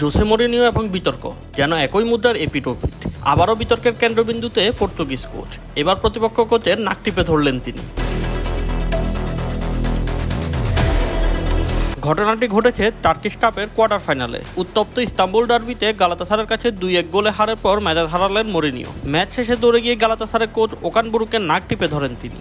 Jose Mourinho এবং বিতর্ক, যেন একই মুদ্রার এপিটোপিট। আবারও বিতর্কের কেন্দ্রবিন্দুতে পর্তুগিজ কোচ। এবার প্রতিপক্ষ কোচের নাক টিপে ধরলেন তিনি। ঘটনাটি ঘটেছে টার্কিশ কাপের কোয়ার্টার ফাইনালে। উত্তপ্ত ইস্তাম্বুল ডার্বিতে গালাতাসারের কাছে দুই এক গোলে হারের পর মেজাজ হারালেন মরিনিও। ম্যাচ শেষে দৌড়ে গিয়ে গালাতাসারের কোচ ওকান বুরুকের নাক টিপে ধরেন তিনি।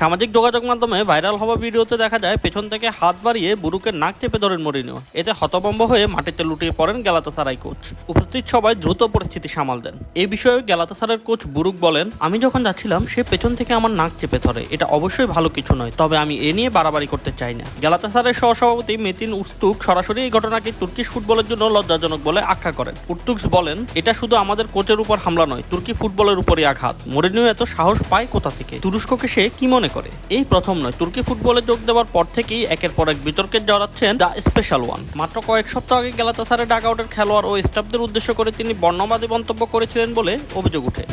সামাজিক যোগাযোগ মাধ্যমে ভাইরাল হওয়া ভিডিওতে দেখা যায়, পেছন থেকে হাত বাড়িয়ে বুরুকের নাক চেপে ধরেন মরিনিও। এতে হতভম্ব হয়ে মাটিতে লুটিয়ে পড়েন গ্যালাতাসারাই কোচ। উপস্থিত সবাই দ্রুত পরিস্থিতি সামাল দেন। এই বিষয়ে গ্যালাতাসারের কোচ বুরুক বলেন, আমি যখন যাচ্ছিলাম, সে পেছন থেকে আমার নাক চেপে ধরে। এটা অবশ্যই ভালো কিছু নয়, তবে আমি এ নিয়ে বাড়াবাড়ি করতে চাই না। গ্যালাতাসারের সহসভাপতি মেতিন উস্তুক সরাসরি এই ঘটনাকে তুর্কিশ ফুটবলের জন্য লজ্জাজনক বলে আখ্যা করেন। উর্তুক্স বলেন, এটা শুধু আমাদের কোচের উপর হামলা নয়, তুর্কি ফুটবলের উপরই আঘাত। মরিনিও এত সাহস পায় কোথা থেকে? তুরস্ককে সে কি মনে করে। এই প্রথম নয়, তুর্কি ফুটবলে যোগ দেওয়ার পর থেকেই একের পর এক বিতর্কে জড়াচ্ছেন দ্য স্পেশাল ওয়ান। মাত্র কয়েক সপ্তাহ আগে গেলাতাসারে ডাক আউটের খেলোয়াড় ও স্টাফদের উদ্দেশ্য করে তিনি বর্ণবাদী মন্তব্য করেছিলেন বলে অভিযোগ ওঠে।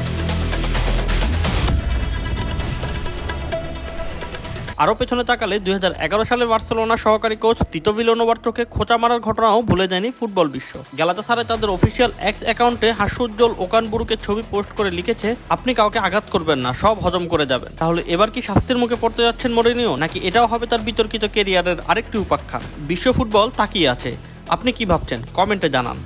আরও পেছনে তাকালে দুই হাজার এগারো সালে বার্সেলোনা সহকারী কোচ তিতো চোখে খোঁচা মারার ঘটনাও ভুলে যায়নি ফুটবল বিশ্ব। গ্যালাতাসারে তাদের অফিসিয়াল এক্স অ্যাকাউন্টে হাস্যোজ্জ্বল ওকান বুরুকের ছবি পোস্ট করে লিখেছে, আপনি কাউকে আঘাত করবেন না, সব হজম করে যাবেন। তাহলে এবার কি শাস্তির মুখে পড়তে যাচ্ছেন মরিনিও, নাকি এটাও হবে তার বিতর্কিত কেরিয়ারের আরেকটি উপাখ্যান? বিশ্ব ফুটবল তাকিয়ে আছে। আপনি কি ভাবছেন? কমেন্টে জানান।